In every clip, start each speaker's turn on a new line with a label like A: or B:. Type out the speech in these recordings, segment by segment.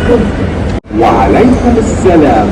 A: عليكم وعليكم السلام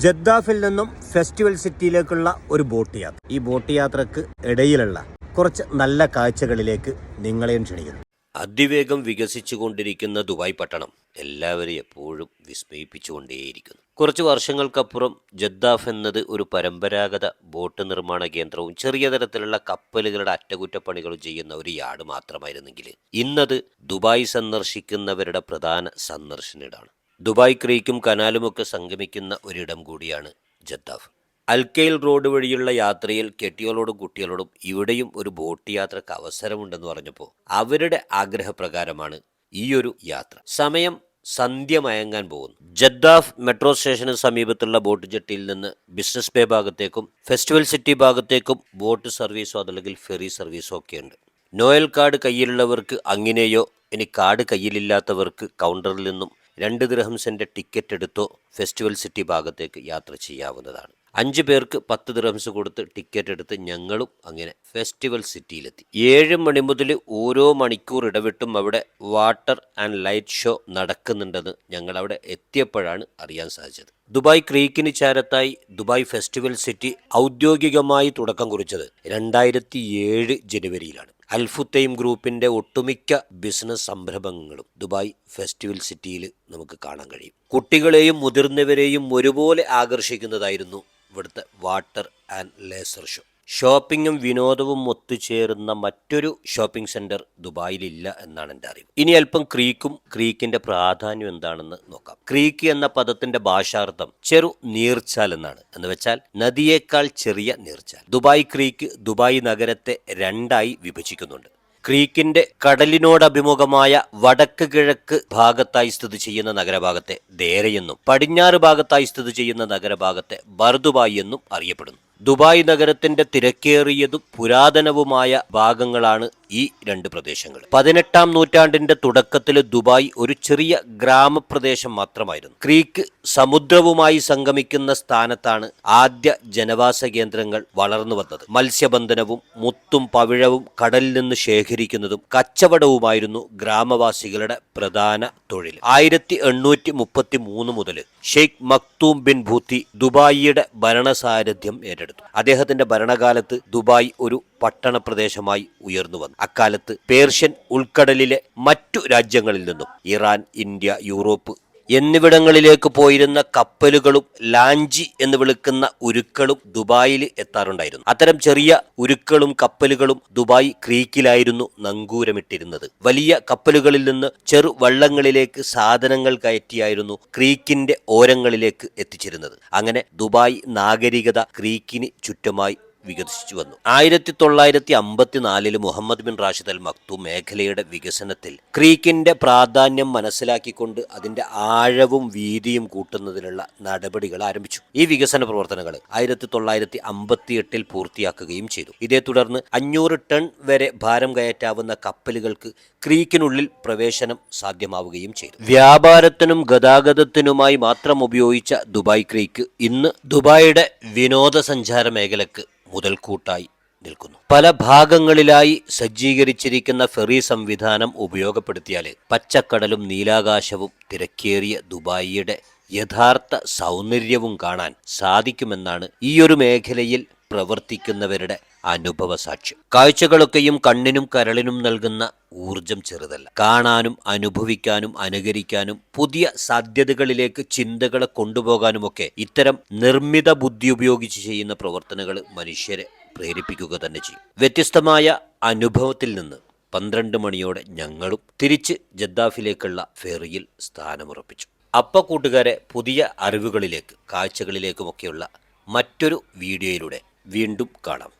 B: ജദ്ദാഫിൽ നിന്നും ഫെസ്റ്റിവൽ സിറ്റിയിലേക്കുള്ള ഒരു ബോട്ട് യാത്ര ഈ ബോട്ട് യാത്രക്ക് ഇടയിലുള്ള കുറച്ച് നല്ല കാഴ്ചകളിലേക്ക് നിങ്ങളെയും ക്ഷണിക്കുന്നു അതിവേഗം വികസിച്ചുകൊണ്ടിരിക്കുന്ന ദുബായ് പട്ടണം എല്ലാവരെയും എപ്പോഴും വിസ്മയിപ്പിച്ചുകൊണ്ടേയിരിക്കുന്നു. കുറച്ച് വർഷങ്ങൾക്കപ്പുറം ജദ്ദാഫ് എന്നത് ഒരു പരമ്പരാഗത ബോട്ട് നിർമ്മാണ കേന്ദ്രവും ചെറിയ തരത്തിലുള്ള കപ്പലുകളുടെ അറ്റകുറ്റപ്പണികളും ചെയ്യുന്ന ഒരു യാർഡ് മാത്രമായിരുന്നെങ്കിൽ ഇന്നത് ദുബായ് സന്ദർശിക്കുന്നവരുടെ പ്രധാന സന്ദർശന ഇടാണ് ദുബായ് ക്രീക്കും കനാലുമൊക്കെ സംഗമിക്കുന്ന ഒരിടം കൂടിയാണ് ജദ്ദാഫ്. അൽക്കൈൽ റോഡ് വഴിയുള്ള യാത്രയിൽ കെട്ടിയോളോടും കുട്ടികളോടും ഇവിടെയും ഒരു ബോട്ട് യാത്രയ്ക്ക് അവസരമുണ്ടെന്ന് പറഞ്ഞപ്പോൾ അവരുടെ ആഗ്രഹപ്രകാരമാണ് ഈ ഒരു യാത്ര. സമയം സന്ധ്യ മയങ്ങാൻ പോകുന്നു. ജദ്ദാഫ് മെട്രോ സ്റ്റേഷന് സമീപത്തുള്ള ബോട്ട് ജെട്ടിയിൽ നിന്ന് ബിസിനസ് ബേ ഭാഗത്തേക്കും ഫെസ്റ്റിവൽ സിറ്റി ഭാഗത്തേക്കും ബോട്ട് സർവീസോ അതല്ലെങ്കിൽ ഫെറി സർവീസോ ഒക്കെയുണ്ട് നോയൽ കാർഡ് കയ്യിലുള്ളവർക്ക് അങ്ങനെയോ ഇനി കാർഡ് കയ്യിലില്ലാത്തവർക്ക് കൗണ്ടറിൽ നിന്നും രണ്ട് ദിർഹംസിന്റെ ടിക്കറ്റ് എടുത്തോ ഫെസ്റ്റിവൽ സിറ്റി ഭാഗത്തേക്ക് യാത്ര ചെയ്യാവുന്നതാണ്. അഞ്ച് പേർക്ക് പത്ത് ദിർഹംസ് കൊടുത്ത് ടിക്കറ്റ് എടുത്ത് ഞങ്ങളും അങ്ങനെ ഫെസ്റ്റിവൽ സിറ്റിയിലെത്തി ഏഴ് മണി മുതൽ ഓരോ മണിക്കൂർ ഇടവിട്ടും അവിടെ വാട്ടർ ആൻഡ് ലൈറ്റ് ഷോ നടക്കുന്നുണ്ടെന്ന് ഞങ്ങൾ അവിടെ എത്തിയപ്പോഴാണ് അറിയാൻ സാധിച്ചത്. ദുബായ് ക്രീക്കിന് ചാരത്തായി ദുബായ് ഫെസ്റ്റിവൽ സിറ്റി ഔദ്യോഗികമായി തുടക്കം കുറിച്ചത് രണ്ടായിരത്തി ഏഴ് ജനുവരിയിലാണ്. അൽഫുത്തൈം ഗ്രൂപ്പിന്റെ ഒട്ടുമിക്ക ബിസിനസ് സംരംഭങ്ങളും ദുബായ് ഫെസ്റ്റിവൽ സിറ്റിയിൽ നമുക്ക് കാണാൻ കഴിയും. കുട്ടികളെയും മുതിർന്നവരെയും ഒരുപോലെ ആകർഷിക്കുന്നതായിരുന്നു ഇവിടുത്തെ വാട്ടർ ആൻഡ് ലേസർ ഷോ. ഷോപ്പിങ്ങും വിനോദവും ഒത്തുചേരുന്ന മറ്റൊരു ഷോപ്പിംഗ് സെന്റർ ദുബായിലില്ല എന്നാണ് എന്റെ അറിവ്. ഇനി അല്പം ക്രീക്കും ക്രീക്കിന്റെ പ്രാധാന്യം എന്താണെന്ന് നോക്കാം. ക്രീക്ക് എന്ന പദത്തിന്റെ ഭാഷാർത്ഥം ചെറു നീർച്ചാൽ എന്നാണ്. എന്ന് വെച്ചാൽ നദിയേക്കാൾ ചെറിയ നീർച്ചാൽ. ദുബായ് ക്രീക്ക് ദുബായ് നഗരത്തെ രണ്ടായി വിഭജിക്കുന്നുണ്ട്. ക്രീക്കിന്റെ കടലിനോടഭിമുഖമായ വടക്ക് കിഴക്ക് ഭാഗത്തായി സ്ഥിതി ചെയ്യുന്ന നഗരഭാഗത്തെ ദേരയെന്നും പടിഞ്ഞാറ് ഭാഗത്തായി സ്ഥിതി ചെയ്യുന്ന നഗരഭാഗത്തെ ബർദുബായി എന്നും അറിയപ്പെടുന്നു. ദുബായ് നഗരത്തിന്റെ തിരക്കേറിയതും പുരാതനവുമായ ഭാഗങ്ങളാണ് ഈ രണ്ട് പ്രദേശങ്ങൾ. പതിനെട്ടാം നൂറ്റാണ്ടിന്റെ തുടക്കത്തിൽ ദുബായ് ഒരു ചെറിയ ഗ്രാമപ്രദേശം മാത്രമായിരുന്നു. ക്രീക്ക് സമുദ്രവുമായി സംഗമിക്കുന്ന സ്ഥാനത്താണ് ആദ്യ ജനവാസ കേന്ദ്രങ്ങൾ വളർന്നു വന്നത്. മത്സ്യബന്ധനവും മുത്തും പവിഴവും കടലിൽ നിന്ന് ശേഖരിക്കുന്നതും കച്ചവടവുമായിരുന്നു ഗ്രാമവാസികളുടെ പ്രധാന തൊഴിൽ. ആയിരത്തി എണ്ണൂറ്റി മുപ്പത്തി മൂന്ന് മുതൽ ഷെയ്ഖ് മക്തൂം ബിൻ ഭൂത്തി ദുബായിയുടെ ഭരണസാരഥ്യം ഏറ്റെടുത്തു അദ്ദേഹത്തിന്റെ ഭരണകാലത്ത് ദുബായ് ഒരു പട്ടണ പ്രദേശമായി ഉയർന്നു വന്നു. അക്കാലത്ത് പേർഷ്യൻ ഉൾക്കടലിലെ മറ്റു രാജ്യങ്ങളിൽ നിന്നും ഇറാൻ ഇന്ത്യ യൂറോപ്പ് എന്നിവിടങ്ങളിലേക്ക് പോയിരുന്ന കപ്പലുകളും ലാഞ്ചി എന്ന് വിളിക്കുന്ന ഉരുക്കളും ദുബായിൽ എത്താറുണ്ടായിരുന്നു. അത്തരം ചെറിയ ഉരുക്കളും കപ്പലുകളും ദുബായ് ക്രീക്കിലായിരുന്നു നങ്കൂരമിട്ടിരുന്നത്. വലിയ കപ്പലുകളിൽ നിന്ന് ചെറു വള്ളങ്ങളിലേക്ക് സാധനങ്ങൾ കയറ്റിയായിരുന്നു ക്രീക്കിന്റെ ഓരങ്ങളിലേക്ക് എത്തിച്ചിരുന്നത്. അങ്ങനെ ദുബായ് നാഗരികത ക്രീക്കിന് ചുറ്റുമായി വികസിച്ചു വന്നു. ആയിരത്തി തൊള്ളായിരത്തി അമ്പത്തിനാലിൽ Mohammed bin Rashid Al Maktoum മേഖലയുടെ വികസനത്തിൽ ക്രീക്കിന്റെ പ്രാധാന്യം മനസ്സിലാക്കിക്കൊണ്ട് അതിന്റെ ആഴവും വീതിയും കൂട്ടുന്നതിനുള്ള നടപടികൾ ആരംഭിച്ചു. ഈ വികസന പ്രവർത്തനങ്ങൾ ആയിരത്തി തൊള്ളായിരത്തി അമ്പത്തി എട്ടിൽ പൂർത്തിയാക്കുകയും ചെയ്തു. ഇതേ തുടർന്ന് അഞ്ഞൂറ് ടൺ വരെ ഭാരം കയറ്റാവുന്ന കപ്പലുകൾക്ക് ക്രീക്കിനുള്ളിൽ പ്രവേശനം സാധ്യമാവുകയും ചെയ്തു. വ്യാപാരത്തിനും ഗതാഗതത്തിനുമായി മാത്രം ഉപയോഗിച്ച ദുബായ് ക്രീക്ക് ഇന്ന് ദുബായിയുടെ വിനോദസഞ്ചാര മേഖലക്ക് മുതൽക്കൂട്ടായി നിൽക്കുന്നു. പല ഭാഗങ്ങളിലായി സജ്ജീകരിച്ചിരിക്കുന്ന ഫെറി സംവിധാനം ഉപയോഗപ്പെടുത്തിയാൽ പച്ചക്കടലും നീലാകാശവും തിരക്കേറിയ ദുബായിയുടെ യഥാർത്ഥ സൗന്ദര്യവും കാണാൻ സാധിക്കുമെന്നാണ് ഈയൊരു മേഖലയിൽ പ്രവർത്തിക്കുന്നവരുടെ അനുഭവ സാക്ഷ്യം കാഴ്ചകളൊക്കെയും കണ്ണിനും കരളിനും നൽകുന്ന ഊർജം ചെറുതല്ല. കാണാനും അനുഭവിക്കാനും അനുകരിക്കാനും പുതിയ സാധ്യതകളിലേക്ക് ചിന്തകളെ കൊണ്ടുപോകാനുമൊക്കെ ഇത്തരം നിർമ്മിത ബുദ്ധി ഉപയോഗിച്ച് ചെയ്യുന്ന പ്രവർത്തനങ്ങൾ മനുഷ്യരെ പ്രേരിപ്പിക്കുക തന്നെ ചെയ്യും. വ്യത്യസ്തമായ അനുഭവത്തിൽ നിന്ന് പന്ത്രണ്ട് മണിയോടെ ഞങ്ങളും തിരിച്ച് ജദ്ദാഫിലേക്കുള്ള ഫെറിയിൽ സ്ഥാനമുറപ്പിച്ചു. അപ്പ കൂട്ടുകാരെ പുതിയ അറിവുകളിലേക്ക് കാഴ്ചകളിലേക്കുമൊക്കെയുള്ള മറ്റൊരു വീഡിയോയിലൂടെ വീണ്ടും കാണാം.